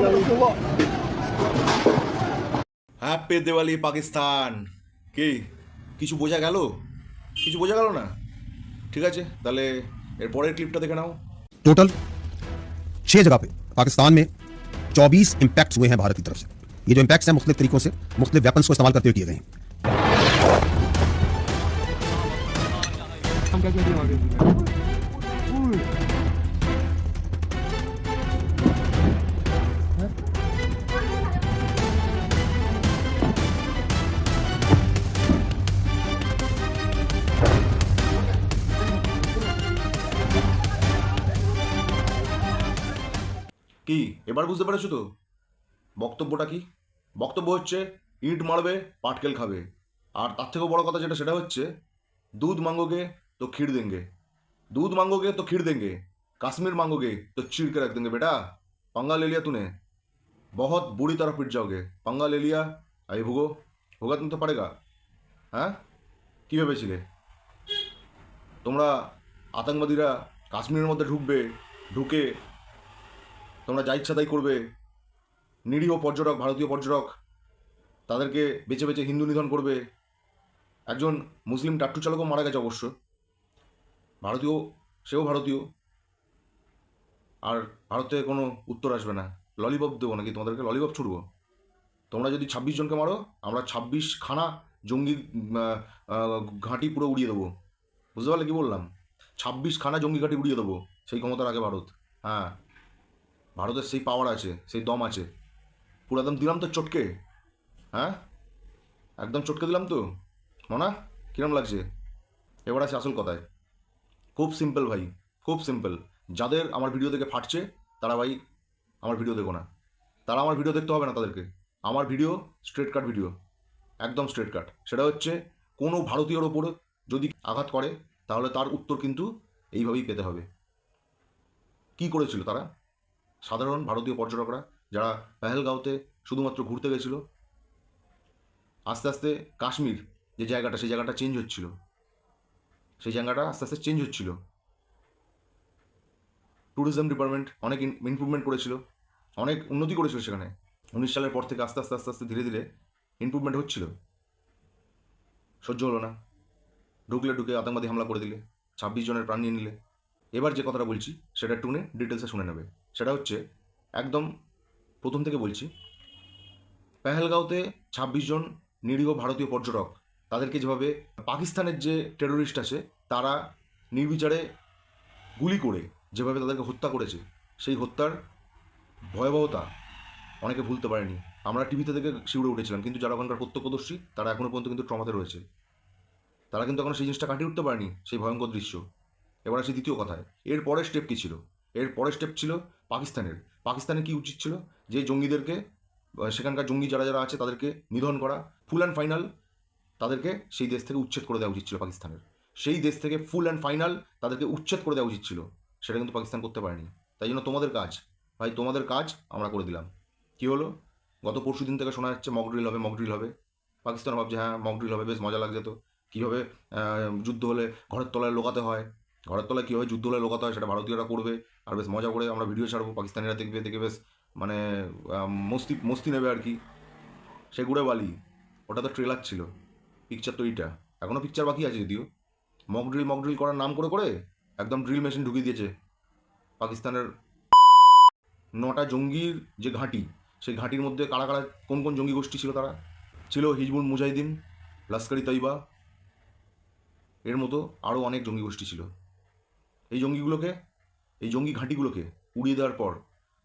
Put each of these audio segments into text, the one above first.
দেবো হ্যাপি দিওয়ালি পাকিস্তান কি কিছু বোঝা গেল কিছু বোঝা গেল না ঠিক আছে তাহলে এর পরের ক্লিপটা দেখে নাও टोटल छह जगह पे पाकिस्तान में 24 इम्पैक्ट्स हुए हैं भारत की तरफ से ये जो इम्पैक्ट्स हैं मुख्तलिफ तरीकों से मुख्तलिफ वेपन्स को इस्तेमाल करते हुए किए गए हैं কি এবার বুঝতে পেরেছো তো বক্তব্যটা কি বক্তব্য হচ্ছে ইট মারবে পাটকেল খাবে আর তার থেকেও বড় কথা যেটা সেটা হচ্ছে दूध मांगोगे तो खीर देंगे दूध मांगोगे तो खीर देंगे कश्मीर मांगोगे तो चीर के रख देंगे बेटा पंगा ले लिया तूने बहुत बुरी तरह पिट जाओगे पंगा ले लिया आई भुगो होगा तुम तो पड़ेगा হ্যাঁ কী ভেবেছিলে তোমরা আতঙ্কবাদীরা কাশ্মীরের মধ্যে ঢুকবে ঢুকে তোমরা যা ইচ্ছা তাই করবে। নিরীহ পর্যটক, ভারতীয় পর্যটক, তাদেরকে বেছে বেছে হিন্দু নিধন করবে। একজন মুসলিম টাট্টু চালকও মারা গেছে অবশ্য। ভারতীয়, সেও ভারতীয়। আর ভারত কোনো উত্তর আসবে না। ললিপপ দেবো নাকি? তোমাদেরকে ললিপপ ছুটবো তোমরা যদি ছাব্বিশ জনকে মারো, আমরা ছাব্বিশ খানা জঙ্গি ঘাঁটি পুরো উড়িয়ে দেবো। বুঝতে পারলে কি বললাম? ছাব্বিশ খানা জঙ্গি ঘাঁটি উড়িয়ে দেবো সেই ক্ষমতার আগে ভারত। হ্যাঁ। ভারতের সেই পাওয়ার আছে, সেই দম আছে। পুরো একদম দিলাম তো চটকে। হ্যাঁ? একদম চটকে দিলাম তো? মনা, কিরম লাগছে? এবার আছে আসল কথায়। খুব সিম্পল ভাই, খুব সিম্পল যাদের আমার ভিডিও দেখে ফাটছে, তারা ভাই আমার ভিডিও দেখো না। তারা আমার ভিডিও দেখতে হবে না তাদেরকে। আমার ভিডিও স্ট্রেট কাট ভিডিও একদম স্ট্রেট কাট সেটা হচ্ছে, কোনো ভারতীয়র ওপর যদি আঘাত করে, তাহলে তার উত্তর কিন্তু এইভাবেই পেতে হবে। কি করেছিল তারা? সাধারণ ভারতীয় পর্যটকরা যারা পেহেলগাঁওতে শুধুমাত্র ঘুরতে গেছিল, আস্তে আস্তে কাশ্মীর যে জায়গাটা, সেই জায়গাটা চেঞ্জ হচ্ছিল। সেই জায়গাটা আস্তে আস্তে চেঞ্জ হচ্ছিল। ট্যুরিজম ডিপার্টমেন্ট অনেক ইমপ্রুভমেন্ট করেছিল, অনেক উন্নতি করেছিল সেখানে। উনিশ সালের পর থেকে আস্তে আস্তে আস্তে আস্তে ধীরে ধীরে ইমপ্রুভমেন্ট হচ্ছিল। সহ্য হলো না। ঢুকলে ঢুকে আতঙ্কবাদী হামলা করে দিলে, ছাব্বিশ জনের প্রাণ নিয়ে নিলে। এবার যে কথাটা বলছি, সেটা একটু ডিটেলসে শুনে নেবে। সেটা হচ্ছে, একদম প্রথম থেকে বলছি, পেহেলগাঁওতে ছাব্বিশ জন নিরীহ ভারতীয় পর্যটক, তাদেরকে যেভাবে পাকিস্তানের যে টেরোরিস্ট আছে, তারা নির্বিচারে গুলি করে, যেভাবে তাদেরকে হত্যা করেছে, সেই হত্যার ভয়াবহতা অনেকে ভুলতে পারেনি। আমরা টিভিতে দেখে শিউড়ে উঠেছিলাম, কিন্তু যারা ওখানকার প্রত্যক্ষদর্শী, তারা এখনও পর্যন্ত কিন্তু ট্রমাতে রয়েছে। তারা কিন্তু এখনও সেই জিনিসটা কাটিয়ে উঠতে পারেনি, সেই ভয়ঙ্কর দৃশ্য। এবার আসি দ্বিতীয় কথায়। এর পরের স্টেপ কী ছিল? এর পরের স্টেপ ছিল পাকিস্তানের। পাকিস্তানে কি উচিত ছিল? যে জঙ্গিদেরকে সেখানকার জঙ্গি যারা যারা আছে তাদেরকে নিধন করা ফুল অ্যান্ড ফাইনাল তাদেরকে সেই দেশ থেকে উচ্ছেদ করে দেওয়া উচিত ছিল পাকিস্তানের। সেই দেশ থেকে ফুল অ্যান্ড ফাইনাল তাদেরকে উচ্ছেদ করে দেওয়া উচিত ছিল। সেটা কিন্তু পাকিস্তান করতে পারেনি। তাই জন্য তোমাদের কাজ, ভাই, তোমাদের কাজ আমরা করে দিলাম। কী হলো? গত পরশু দিন থেকে শোনা যাচ্ছে মক ড্রিল হবে মক ড্রিল হবে। পাকিস্তান ভাবছে হ্যাঁ মক ড্রিল হবে, বেশ মজা লাগছে তো। কীভাবে যুদ্ধ হলে ঘরের তলায় লোকাতে হয়? ঘরের তলায় কীভাবে যুদ্ধ হলে লোকাতে হয় সেটা ভারতীয়রা করবে। আর বেশ মজা করে আমরা ভিডিও ছাড়বো, পাকিস্তানিরা দেখবে, দেখে বেশ মানে মস্তি মস্তি নেবে আর কি। সে গুড়ে বালি, ওটা তো ট্রেলার ছিল পিকচার তো এইটা। এখনও পিকচার বাকি আছে যদিও। মক ড্রিল মক ড্রিল করার নাম করে করে একদম ড্রিল মেশিন ঢুকিয়ে দিয়েছে পাকিস্তানের নটা জঙ্গির যে ঘাঁটি, সেই ঘাঁটির মধ্যে কারা কারা, কোন কোন জঙ্গি গোষ্ঠী ছিল তারা? ছিল হিজবুল মুজাহিদিন লস্করি তৈবা এর মতো আরও অনেক জঙ্গি গোষ্ঠী ছিল। এই জঙ্গিগুলোকে, এই জঙ্গি ঘাঁটিগুলোকে উড়িয়ে দেওয়ার পর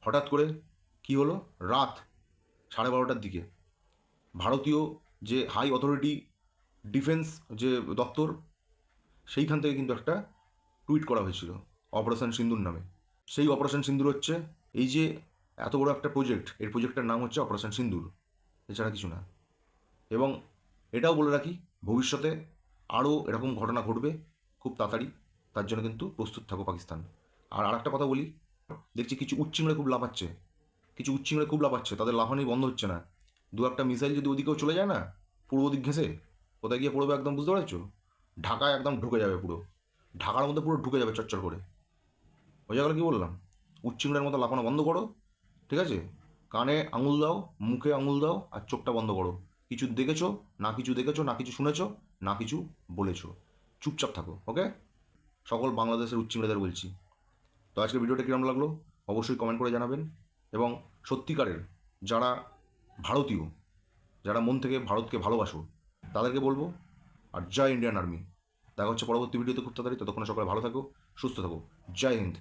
হঠাৎ করে কি হলো? রাত সাড়ে বারোটার দিকে। ভারতীয় যে হাই অথরিটি ডিফেন্স যে দপ্তর, সেইখান থেকে কিন্তু একটা টুইট করা হয়েছিল অপারেশন সিন্দুর নামে। সেই অপারেশন সিন্দুর হচ্ছে এই যে এত বড় একটা প্রজেক্ট এই প্রজেক্টটার নাম হচ্ছে অপারেশন সিন্দুর এছাড়া কিছু না। এবং এটাও বলে রাখি, ভবিষ্যতে আরও এরকম ঘটনা ঘটবে খুব তাড়াতাড়ি। তার জন্য কিন্তু প্রস্তুত থাকো পাকিস্তান। আর আরেকটা কথা বলি, দেখছি কিছু উচ্চিংড়ে খুব লাফাচ্ছে। কিছু উচ্চিংড়ে খুব লাফাচ্ছে, তাদের লাফানি বন্ধ হচ্ছে না। দু একটা মিসাইল যদি ওদিকেও চলে যায় না, পূর্ব দিক ঘেঁষে, কোথায় গিয়ে পড়বে একদম বুঝতে পারছ? ঢাকায় একদম ঢুকে যাবে পুরো। ঢাকার মধ্যে পুরো ঢুকে যাবে চচ্চর করে। ওই জায়গায় কী বললাম? উচ্চিংড়ের মতো লাফানো বন্ধ করো, ঠিক আছে? কানে আঙুল দাও, মুখে আঙুল দাও, আর চোখটা বন্ধ করো। কিছু দেখেছ, না কিছু দেখেছ, না কিছু শুনেছো, না কিছু বলেছ। চুপচাপ থাকো ওকে সকল বাংলাদেশের উচ্চিংড়াদের বলছি। তো আজকের ভিডিওটা কীরকম লাগল? অবশ্যই কমেন্ট করে জানাবেন। এবং সত্যিকারের যারা ভারতীয়, যারা মন থেকে ভারতকে ভালোবাসো, তাদেরকে বলব, আর জয় ইন্ডিয়ান আর্মি দেখা হচ্ছে পরবর্তী ভিডিওতে খুব তাড়াতাড়ি। ততক্ষণে সকলে ভালো থাকো, সুস্থ থাকো। জয় হিন্দ।